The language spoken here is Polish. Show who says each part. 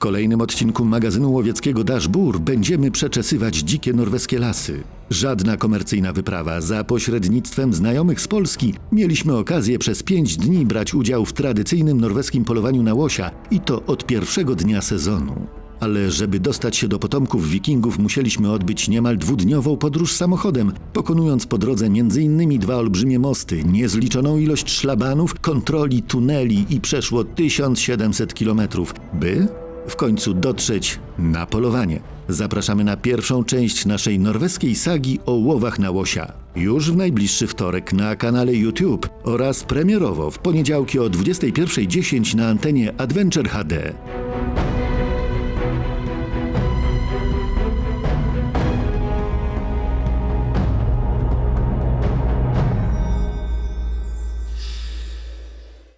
Speaker 1: kolejnym odcinku magazynu łowieckiego Dashbur będziemy przeczesywać dzikie norweskie lasy. Żadna komercyjna wyprawa. Za pośrednictwem znajomych z Polski mieliśmy okazję przez pięć dni brać udział w tradycyjnym norweskim polowaniu na łosia i to od pierwszego dnia sezonu. Ale żeby dostać się do potomków wikingów, musieliśmy odbyć niemal dwudniową podróż samochodem, pokonując po drodze m.in. dwa olbrzymie mosty, niezliczoną ilość szlabanów, kontroli, tuneli i przeszło 1700 kilometrów, by w końcu dotrzeć na polowanie. Zapraszamy na pierwszą część naszej norweskiej sagi o łowach na łosia. Już w najbliższy wtorek na kanale YouTube oraz premierowo w poniedziałki o 21.10 na antenie Adventure HD.